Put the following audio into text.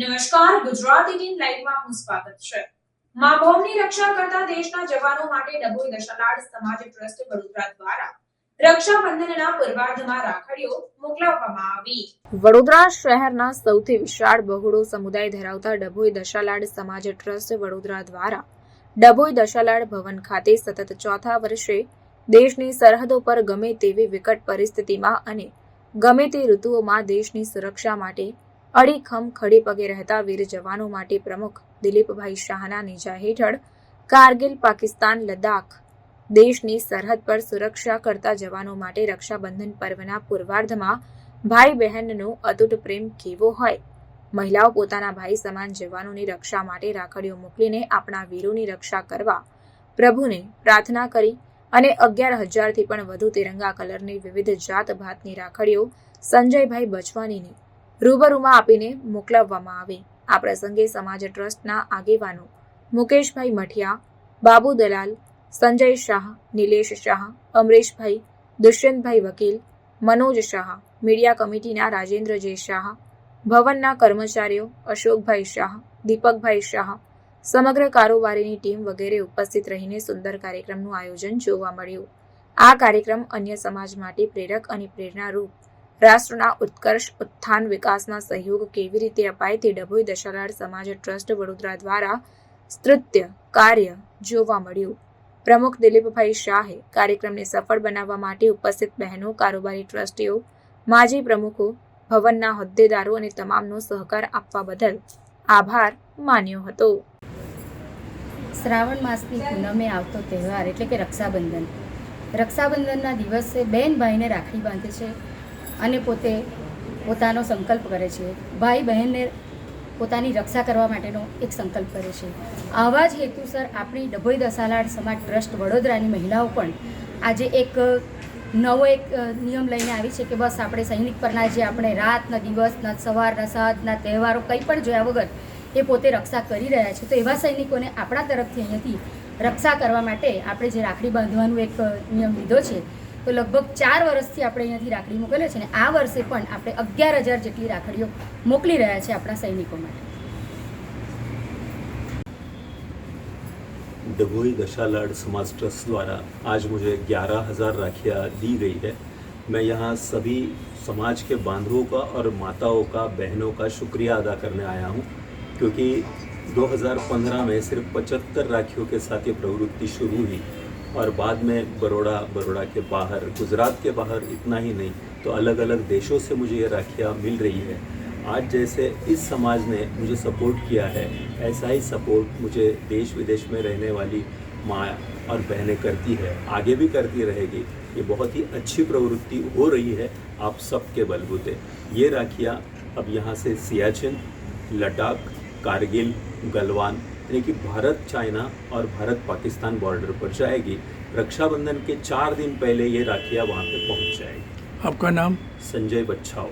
નમસ્કાર, ગુજરાતી ટીમ લાઈવમાં આપનું સ્વાગત છે. મા ભૌમની રક્ષા કરતા દેશના જવાનો માટે ડભોઈ દશાલાડ સમાજ ટ્રસ્ટ વડોદરા દ્વારા વડોદરા શહેરના સૌથી વિશાળ બહોળો સમુદાય ધરાવતા ડભોઈ દશાલાડ સમાજ ટ્રસ્ટ વડોદરા દ્વારા ડભોઈ દશાલાડ ભવન ખાતે સતત ચોથા વર્ષે દેશની સરહદો પર ગમે તેવી વિકટ પરિસ્થિતિમાં અને ગમે તે ઋતુઓમાં દેશની સુરક્ષા માટે અડીખમ ખડી પગે રહેતા વીર જવાનો માટે પ્રમુખ દિલીપભાઈ શાહના નેજા હેઠળ કારગિલ પાકિસ્તાન લદ્દાખ દેશની સરહદ પર સુરક્ષા કરતા જવાનો માટે રક્ષાબંધન પર્વના પૂર્વાર્ધમાં ભાઈ બહેનનો અતૂટ પ્રેમ કેવો હોય? મહિલાઓ પોતાના ભાઈ સમાન જવાનોની રક્ષા માટે રાખડીઓ મોકલીને આપણા વીરોની રક્ષા કરવા પ્રભુને પ્રાર્થના કરી અને અગિયાર હજારથી પણ વધુ તિરંગા કલરની વિવિધ જાત ભાતની રાખડીઓ સંજયભાઈ બચવાનીની રૂબરૂમાં આપીને મોકલાવવામાં આવે. આ પ્રસંગે સમાજ ટ્રસ્ટના આગેવાનો મુકેશભાઈ મઠિયા, બાબુ દલાલ, સંજય શાહ, નિલેશ શાહ, અમરેશભાઈ, દુષ્યંતભાઈ વકીલ, મનોજ શાહ, મીડિયા કમિટીના રાજેન્દ્ર જે શાહ, ભવનના કર્મચારીઓ અશોકભાઈ શાહ, દીપકભાઈ શાહ, સમગ્ર કારોબારીની ટીમ વગેરે ઉપસ્થિત રહીને સુંદર કાર્યક્રમનું આયોજન જોવા મળ્યું. આ કાર્યક્રમ અન્ય સમાજ માટે પ્રેરક અને પ્રેરણારૂપ રાષ્ટ્રના ઉત્કર્ષ ઉત્થાન વિકાસમાં સહયોગ કેવી રીતે અપાય તે ડભોઈ દશાલાડ સમાજ ટ્રસ્ટ વડોદરા દ્વારા સ્તૃત્ય કાર્ય જોવા મળ્યું. પ્રમુખ દિલીપભાઈ શાહે કાર્યક્રમને સફળ બનાવવા માટે ઉપસ્થિત બહેનો, કારોબારી ટ્રસ્ટીઓ, માજી પ્રમુખો, ભવનના હોદ્દેદારો અને તમામનો સહકાર આપવા બદલ આભાર માન્યો હતો. શ્રાવણ માસની પૂનમે આવતો તહેવાર એટલે કે રક્ષાબંધન. રક્ષાબંધનના દિવસે બેન ભાઈને રાખડી બાંધે છે. અને પોતે પોતાનો સંકલ્પ કરે છે. ભાઈ બહેનને પોતાની રક્ષા કરવા માટેનો એક સંકલ્પ કરે છે. આવા જ હેતુસર આપણી ડભોઈ દસાલાડ સમાજ ટ્રસ્ટ વડોદરાની મહિલાઓ પણ આજે એક નવો એક નિયમ લઈને આવી છે કે બસ આપણે સૈનિક પરના જે આપણે રાતના દિવસના સવારના સાંજના તહેવારો કંઈ પણ જોયા વગર એ પોતે રક્ષા કરી રહ્યા છે. તો એવા સૈનિકોને આપણા તરફથી અહીંયાથી રક્ષા કરવા માટે આપણે જે રાખડી બાંધવાનો એક નિયમ લીધો છે તો લગભગ ચાર વર્ષથી આપણે અહીંયાથી રાખડી મોકલે છે અને આ વર્ષે પણ આપણે અગિયાર હજાર જેટલી રાખડીઓ મોકલી રહ્યા છે આપણા સૈનિકો માટે डभोई दशालाड समाज ट्रस्ट द्वारा आज मुझे ग्यारह हजार राखियाँ दी गई है मैं यहाँ सभी समाज के बांधवों का और माताओं का बहनों का शुक्रिया अदा करने आया हूँ क्योंकि 2015 में सिर्फ पचहत्तर राखियों के साथ ये प्रवृत्ति शुरू हुई और बाद में बड़ोड़ा बड़ोड़ा के बाहर, गुजरात के बाहर इतना ही नहीं तो अलग अलग देशों से मुझे ये राखियाँ मिल रही है। आज जैसे इस समाज ने मुझे सपोर्ट किया है, ऐसा ही सपोर्ट मुझे देश विदेश में रहने वाली माँ और बहनें करती है, आगे भी करती रहेगी। ये बहुत ही अच्छी प्रवृत्ति हो रही है आप सबके बलबूते। ये राखियाँ अब यहाँ से सियाचिन, लद्दाख, कारगिल, गलवान कि भारत चाइना और भारत पाकिस्तान बॉर्डर पर जाएगी रक्षाबंधन के चार दिन पहले ये राखियाँ वहाँ पे पहुँच जाएगी आपका नाम संजय बच्छाओ